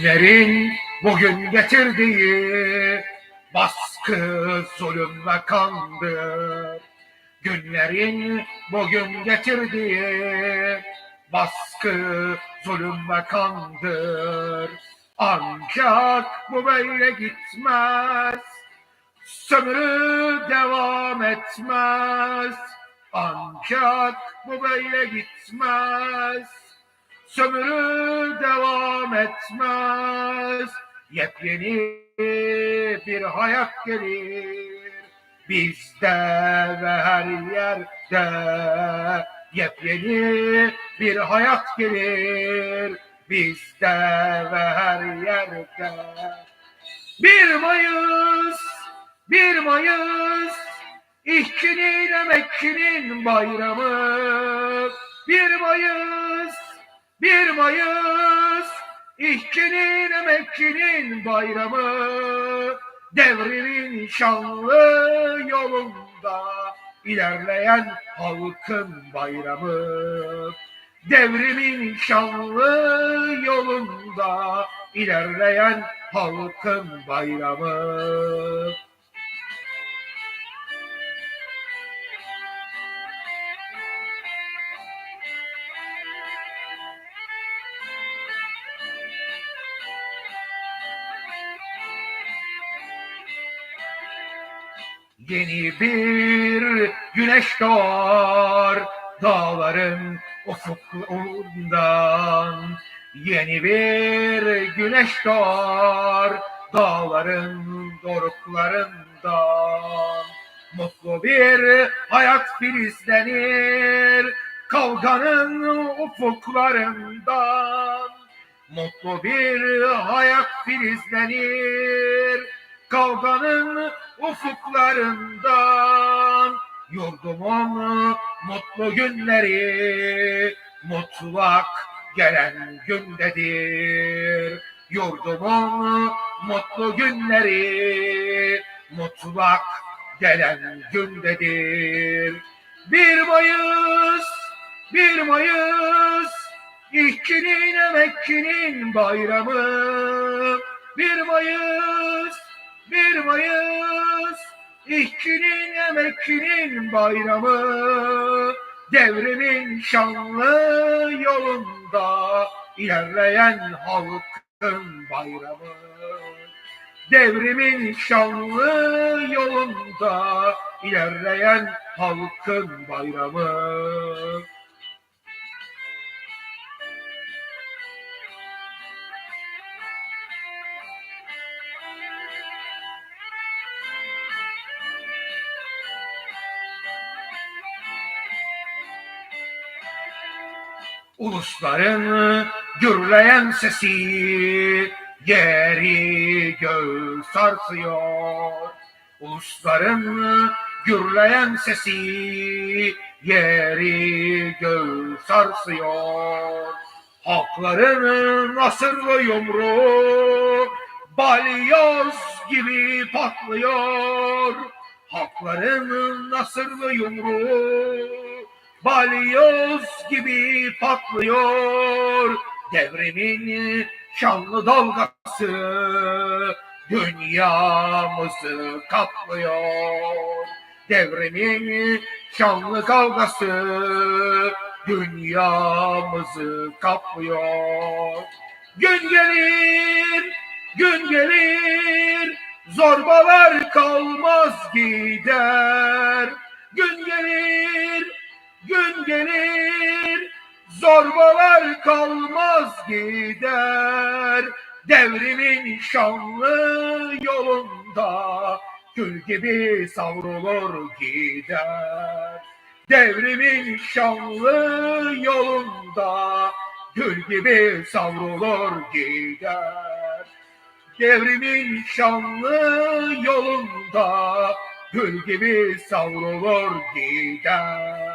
Günlerin bugün getirdiği baskı, zulüm ve kandır. Günlerin bugün getirdiği baskı, zulüm ve kandır. Ancak bu böyle gitmez. Sömürü devam etmez. Ancak bu böyle gitmez. Sömürü devam etmez. Yepyeni bir hayat gelir. Bizde ve her yerde yepyeni bir hayat gelir. Bizde ve her yerde. Bir Mayıs, bir Mayıs, işçinin emekçinin bayramı. Bir Mayıs, bir Mayıs, işçinin emekçinin bayramı. Devrimin şanlı yolunda ilerleyen halkın bayramı. Devrimin şanlı yolunda ilerleyen halkın bayramı. Yeni bir güneş doğar dağların ufuklarından. Yeni bir güneş doğar dağların doruklarından. Mutlu bir hayat filizlenir kavganın ufuklarından. Mutlu bir hayat filizlenir kavganın ufuklarından yurdumun mutlu günleri mutlak gelen gündedir. Yurdumun mutlu günleri mutlak gelen gündedir. Bir Mayıs, bir Mayıs, işçinin emekçinin bayramı. Bir Mayıs, bir Mayıs, işçinin emekçinin bayramı. Devrimin şanlı yolunda ilerleyen halkın bayramı. Devrimin şanlı yolunda ilerleyen halkın bayramı. Ulusların gürleyen sesi yeri göğü sarsıyor. Ulusların gürleyen sesi yeri göğü sarsıyor. Halkların asırlı yumruğu balyoz gibi patlıyor. Halkların asırlı yumruğu balyoz gibi patlıyor. Devrimin şanlı dalgası dünyamızı kaplıyor. Devrimin şanlı kavgası dünyamızı kaplıyor. Gün gelir, gün gelir, zorbalar kalmaz gider. Gün gelir, gün gelir, zorbalar kalmaz gider. Devrimin şanlı yolunda gül gibi savrulur gider. Devrimin şanlı yolunda gül gibi savrulur gider. Devrimin şanlı yolunda gül gibi savrulur gider.